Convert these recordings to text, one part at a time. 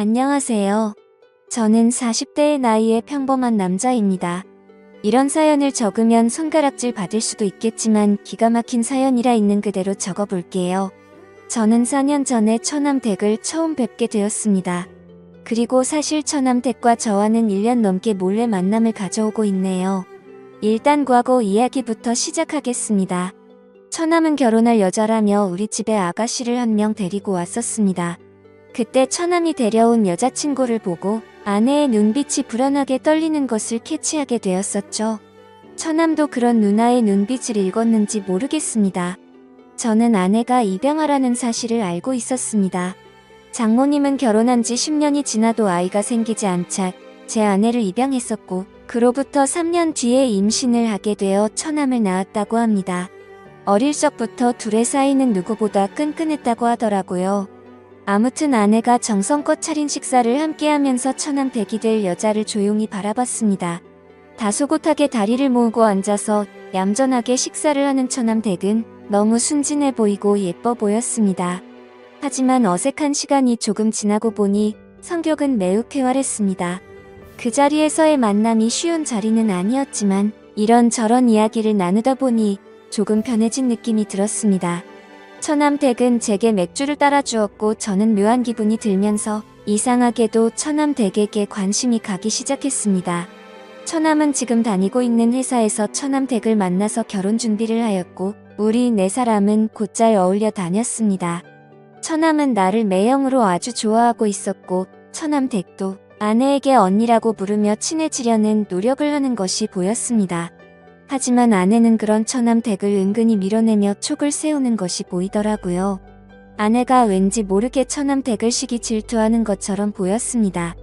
안녕하세요. 저는 40대의 나이의 평범한 남자입니다. 이런 사연을 적으면 손가락질 받을 수도 있겠지만 기가 막힌 사연이라 있는 그대로 적어볼게요. 저는 4년 전에 처남댁을 처음 뵙게 되었습니다. 그리고 사실 처남댁과 저와는 1년 넘게 몰래 만남을 가져오고 있네요. 일단 과거 이야기부터 시작하겠습니다. 처남은 결혼할 여자라며 우리 집에 아가씨를 한 명 데리고 왔었습니다. 그때 처남이 데려온 여자친구를 보고 아내의 눈빛이 불안하게 떨리는 것을 캐치하게 되었었죠. 처남도 그런 누나의 눈빛을 읽었는지 모르겠습니다. 저는 아내가 입양하라는 사실을 알고 있었습니다. 장모님은 결혼한 지 10년이 지나도 아이가 생기지 않자 제 아내를 입양했었고 그로부터 3년 뒤에 임신을 하게 되어 처남을 낳았다고 합니다. 어릴 적부터 둘의 사이는 누구보다 끈끈했다고 하더라고요. 아무튼 아내가 정성껏 차린 식사를 함께하면서 처남 댁이 될 여자를 조용히 바라봤습니다. 다소곳하게 다리를 모으고 앉아서 얌전하게 식사를 하는 처남 댁은 너무 순진해 보이고 예뻐 보였습니다. 하지만 어색한 시간이 조금 지나고 보니 성격은 매우 쾌활했습니다. 그 자리에서의 만남이 쉬운 자리는 아니었지만 이런저런 이야기를 나누다 보니 조금 편해진 느낌이 들었습니다. 처남댁은 제게 맥주를 따라주었고 저는 묘한 기분이 들면서 이상하게도 처남댁에게 관심이 가기 시작했습니다. 처남은 지금 다니고 있는 회사에서 처남댁을 만나서 결혼 준비를 하였고 우리 네 사람은 곧잘 어울려 다녔습니다. 처남은 나를 매형으로 아주 좋아하고 있었고 처남댁도 아내에게 언니라고 부르며 친해지려는 노력을 하는 것이 보였습니다. 하지만 아내는 그런 처남 댁을 은근히 밀어내며 촉을 세우는 것이 보이더라고요. 아내가 왠지 모르게 처남 댁을 시기 질투하는 것처럼 보였습니다.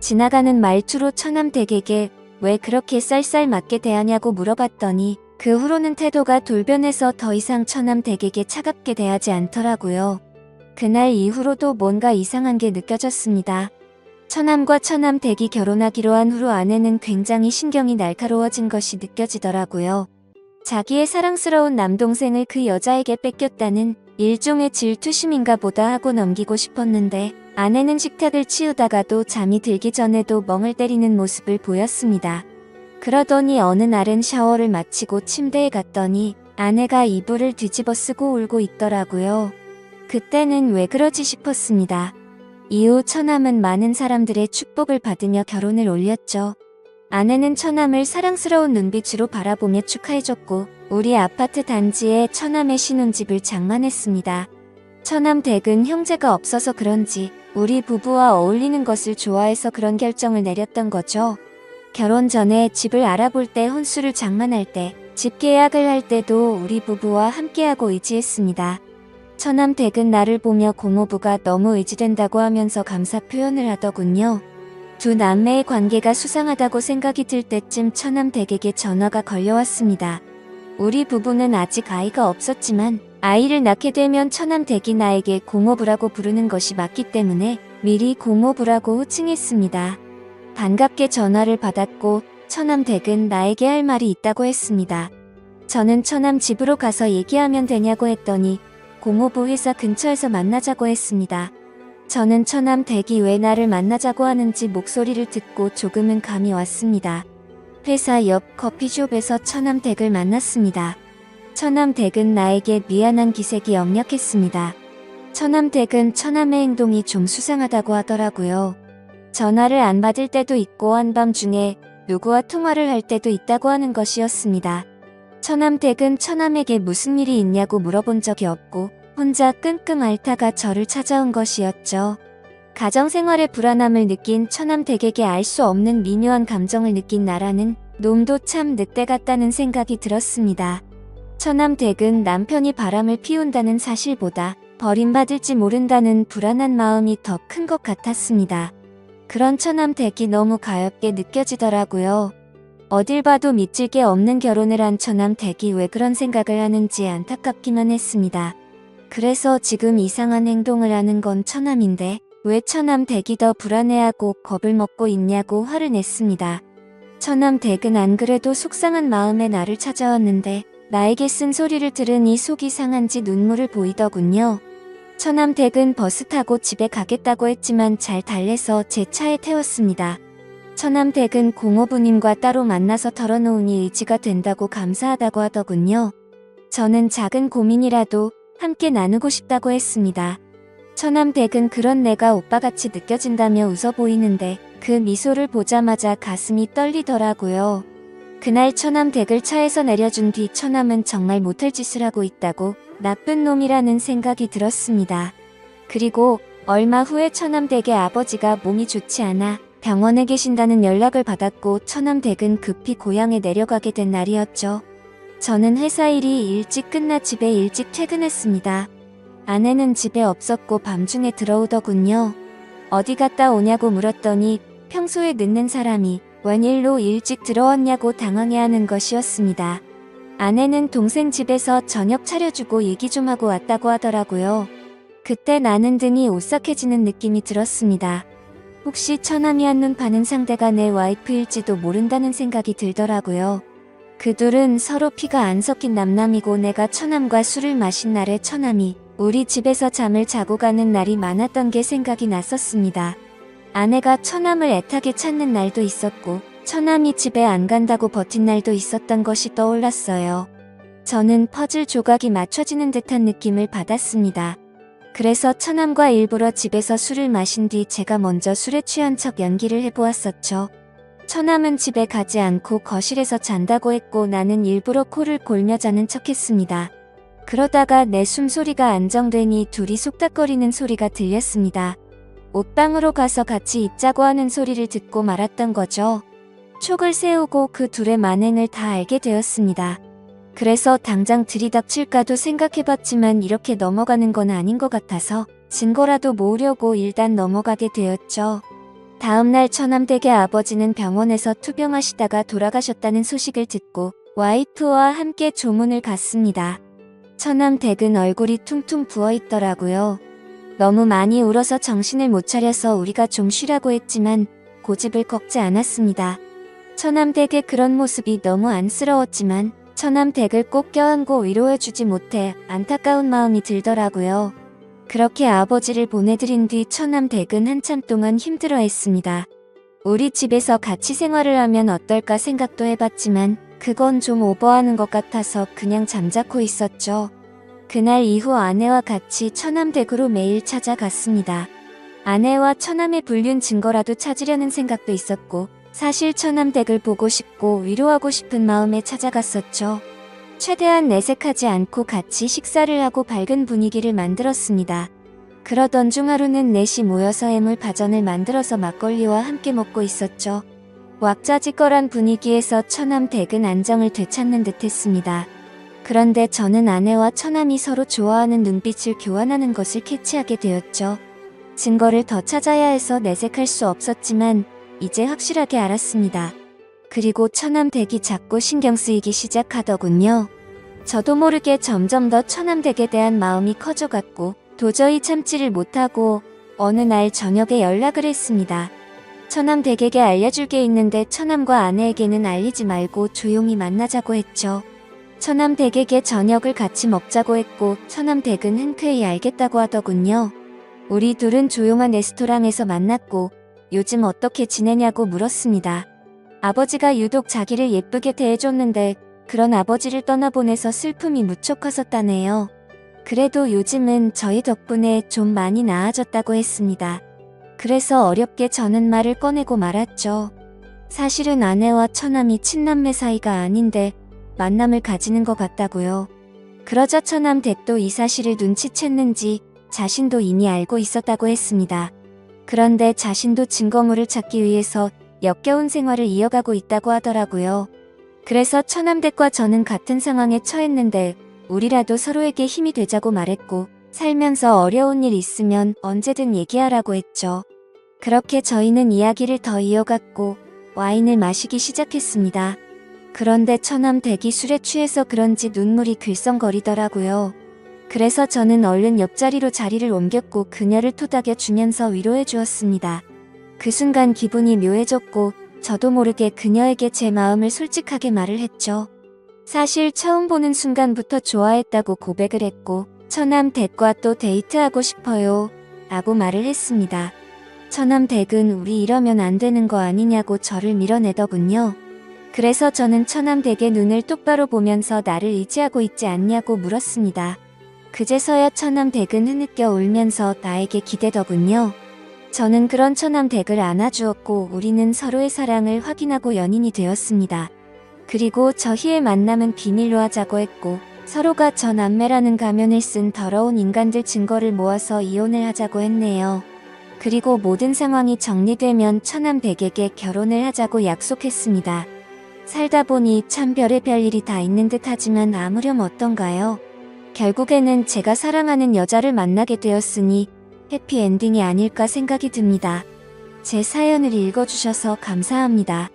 지나가는 말투로 처남 댁에게 왜 그렇게 쌀쌀 맞게 대하냐고 물어봤더니 그 후로는 태도가 돌변해서 더 이상 처남 댁에게 차갑게 대하지 않더라고요. 그날 이후로도 뭔가 이상한 게 느껴졌습니다. 처남과 처남 댁이 결혼하기로 한 후로 아내는 굉장히 신경이 날카로워진 것이 느껴지더라고요. 자기의 사랑스러운 남동생을 그 여자에게 뺏겼다는 일종의 질투심인가 보다 하고 넘기고 싶었는데 아내는 식탁을 치우다가도 잠이 들기 전에도 멍을 때리는 모습을 보였습니다. 그러더니 어느 날은 샤워를 마치고 침대에 갔더니 아내가 이불을 뒤집어 쓰고 울고 있더라고요. 그때는 왜 그러지 싶었습니다. 이후 처남은 많은 사람들의 축복을 받으며 결혼을 올렸죠. 아내는 처남을 사랑스러운 눈빛으로 바라보며 축하해줬고 우리 아파트 단지에 처남의 신혼집을 장만했습니다. 처남 댁은 형제가 없어서 그런지 우리 부부와 어울리는 것을 좋아해서 그런 결정을 내렸던 거죠. 결혼 전에 집을 알아볼 때 혼수를 장만할 때, 집 계약을 할 때도 우리 부부와 함께하고 의지했습니다. 처남 댁은 나를 보며 고모부가 너무 의지된다고 하면서 감사 표현을 하더군요. 두 남매의 관계가 수상하다고 생각이 들 때쯤 처남 댁에게 전화가 걸려왔습니다. 우리 부부는 아직 아이가 없었지만 아이를 낳게 되면 처남 댁이 나에게 고모부라고 부르는 것이 맞기 때문에 미리 고모부라고 호칭했습니다. 반갑게 전화를 받았고 처남 댁은 나에게 할 말이 있다고 했습니다. 저는 처남 집으로 가서 얘기하면 되냐고 했더니 고모부 회사 근처에서 만나자고 했습니다. 저는 처남 댁이 왜 나를 만나자고 하는지 목소리를 듣고 조금은 감이 왔습니다. 회사 옆 커피숍에서 처남 댁을 만났습니다. 처남 댁은 나에게 미안한 기색이 역력했습니다. 처남 댁은 처남의 행동이 좀 수상하다고 하더라고요. 전화를 안 받을 때도 있고 한밤중에 누구와 통화를 할 때도 있다고 하는 것이었습니다. 처남 댁은 처남에게 무슨 일이 있냐고 물어본 적이 없고 혼자 끙끙 앓다가 저를 찾아온 것이었죠. 가정생활의 불안함을 느낀 처남 댁에게 알 수 없는 미묘한 감정을 느낀 나라는 놈도 참 늑대 같다는 생각이 들었습니다. 처남 댁은 남편이 바람을 피운다는 사실보다 버림받을지 모른다는 불안한 마음이 더 큰 것 같았습니다. 그런 처남 댁이 너무 가엽게 느껴지더라고요. 어딜 봐도 믿질 게 없는 결혼을 한 처남 댁이 왜 그런 생각을 하는지 안타깝기만 했습니다. 그래서 지금 이상한 행동을 하는 건 처남인데 왜 처남 댁이 더 불안해하고 겁을 먹고 있냐고 화를 냈습니다. 처남 댁은 안 그래도 속상한 마음에 나를 찾아왔는데 나에게 쓴 소리를 들으니 속이 상한지 눈물을 보이더군요. 처남 댁은 버스 타고 집에 가겠다고 했지만 잘 달래서 제 차에 태웠습니다. 처남댁은 공허부님과 따로 만나서 털어놓으니 의지가 된다고 감사하다고 하더군요. 저는 작은 고민이라도 함께 나누고 싶다고 했습니다. 처남댁은 그런 내가 오빠같이 느껴진다며 웃어 보이는데 그 미소를 보자마자 가슴이 떨리더라고요. 그날 처남댁을 차에서 내려준 뒤 처남은 정말 못할 짓을 하고 있다고 나쁜 놈이라는 생각이 들었습니다. 그리고 얼마 후에 처남댁의 아버지가 몸이 좋지 않아 병원에 계신다는 연락을 받았고 처남댁은 급히 고향에 내려가게 된 날이었죠. 저는 회사 일이 일찍 끝나 집에 일찍 퇴근했습니다. 아내는 집에 없었고 밤중에 들어오더군요. 어디 갔다 오냐고 물었더니 평소에 늦는 사람이 웬일로 일찍 들어왔냐고 당황해하는 것이었습니다. 아내는 동생 집에서 저녁 차려주고 얘기 좀 하고 왔다고 하더라고요. 그때 나는 등이 오싹해지는 느낌이 들었습니다. 혹시 처남이 한눈 파는 상대가 내 와이프일지도 모른다는 생각이 들더라고요. 그 둘은 서로 피가 안 섞인 남남이고 내가 처남과 술을 마신 날에 처남이 우리 집에서 잠을 자고 가는 날이 많았던 게 생각이 났었습니다. 아내가 처남을 애타게 찾는 날도 있었고 처남이 집에 안 간다고 버틴 날도 있었던 것이 떠올랐어요. 저는 퍼즐 조각이 맞춰지는 듯한 느낌을 받았습니다. 그래서 처남과 일부러 집에서 술을 마신 뒤 제가 먼저 술에 취한 척 연기를 해보았었죠. 처남은 집에 가지 않고 거실에서 잔다고 했고 나는 일부러 코를 골며 자는 척 했습니다. 그러다가 내 숨소리가 안정되니 둘이 속닥거리는 소리가 들렸습니다. 옷방으로 가서 같이 입자고 하는 소리를 듣고 말았던 거죠. 촉을 세우고 그 둘의 만행을 다 알게 되었습니다. 그래서 당장 들이닥칠까도 생각해봤지만 이렇게 넘어가는 건 아닌 것 같아서 증거라도 모으려고 일단 넘어가게 되었죠. 다음날 처남댁의 아버지는 병원에서 투병하시다가 돌아가셨다는 소식을 듣고 와이프와 함께 조문을 갔습니다. 처남댁은 얼굴이 퉁퉁 부어 있더라고요. 너무 많이 울어서 정신을 못 차려서 우리가 좀 쉬라고 했지만 고집을 꺾지 않았습니다. 처남댁의 그런 모습이 너무 안쓰러웠지만 처남 댁을 꼭 껴안고 위로해주지 못해 안타까운 마음이 들더라고요. 그렇게 아버지를 보내드린 뒤 처남 댁은 한참 동안 힘들어했습니다. 우리 집에서 같이 생활을 하면 어떨까 생각도 해봤지만 그건 좀 오버하는 것 같아서 그냥 잠자코 있었죠. 그날 이후 아내와 같이 처남댁으로 매일 찾아갔습니다. 아내와 처남의 불륜 증거라도 찾으려는 생각도 있었고 사실 처남댁을 보고 싶고 위로하고 싶은 마음에 찾아갔었죠. 최대한 내색하지 않고 같이 식사를 하고 밝은 분위기를 만들었습니다. 그러던 중 하루는 넷이 모여서 해물파전을 만들어서 막걸리와 함께 먹고 있었죠. 왁자지껄한 분위기에서 처남 댁은 안정을 되찾는 듯 했습니다. 그런데 저는 아내와 처남이 서로 좋아하는 눈빛을 교환하는 것을 캐치하게 되었죠. 증거를 더 찾아야 해서 내색할 수 없었지만 이제 확실하게 알았습니다. 그리고 처남 댁이 자꾸 신경 쓰이기 시작하더군요. 저도 모르게 점점 더 처남 댁에 대한 마음이 커져갔고 도저히 참지를 못하고 어느 날 저녁에 연락을 했습니다. 처남 댁에게 알려줄 게 있는데 처남과 아내에게는 알리지 말고 조용히 만나자고 했죠. 처남 댁에게 저녁을 같이 먹자고 했고 처남 댁은 흔쾌히 알겠다고 하더군요. 우리 둘은 조용한 레스토랑에서 만났고 요즘 어떻게 지내냐고 물었습니다. 아버지가 유독 자기를 예쁘게 대해줬는데 그런 아버지를 떠나보내서 슬픔이 무척 컸었다네요. 그래도 요즘은 저희 덕분에 좀 많이 나아졌다고 했습니다. 그래서 어렵게 저는 말을 꺼내고 말았죠. 사실은 아내와 처남이 친남매 사이가 아닌데 만남을 가지는 것 같다고요. 그러자 처남 댁도 이 사실을 눈치챘는지 자신도 이미 알고 있었다고 했습니다. 그런데 자신도 증거물을 찾기 위해서 역겨운 생활을 이어가고 있다고 하더라고요. 그래서 처남댁과 저는 같은 상황에 처했는데 우리라도 서로에게 힘이 되자고 말했고 살면서 어려운 일 있으면 언제든 얘기하라고 했죠. 그렇게 저희는 이야기를 더 이어갔고 와인을 마시기 시작했습니다. 그런데 처남 댁이 술에 취해서 그런지 눈물이 글썽거리더라고요. 그래서 저는 얼른 옆자리로 자리를 옮겼고 그녀를 토닥여 주면서 위로해 주었습니다. 그 순간 기분이 묘해졌고 저도 모르게 그녀에게 제 마음을 솔직하게 말을 했죠. 사실 처음 보는 순간부터 좋아했다고 고백을 했고 처남 댁과 또 데이트하고 싶어요. 라고 말을 했습니다. 처남 댁은 우리 이러면 안 되는 거 아니냐고 저를 밀어내더군요. 그래서 저는 처남 댁의 눈을 똑바로 보면서 나를 의지하고 있지 않냐고 물었습니다. 그제서야 처남 댁은 흐느껴 울면서 나에게 기대더군요. 저는 그런 처남 댁을 안아주었고 우리는 서로의 사랑을 확인하고 연인이 되었습니다. 그리고 저희의 만남은 비밀로 하자고 했고 서로가 저 남매라는 가면을 쓴 더러운 인간들 증거를 모아서 이혼을 하자고 했네요. 그리고 모든 상황이 정리되면 처남 댁에게 결혼을 하자고 약속했습니다. 살다 보니 참 별의별 일이 다 있는 듯 하지만 아무렴 어떤가요? 결국에는 제가 사랑하는 여자를 만나게 되었으니 해피엔딩이 아닐까 생각이 듭니다. 제 사연을 읽어주셔서 감사합니다.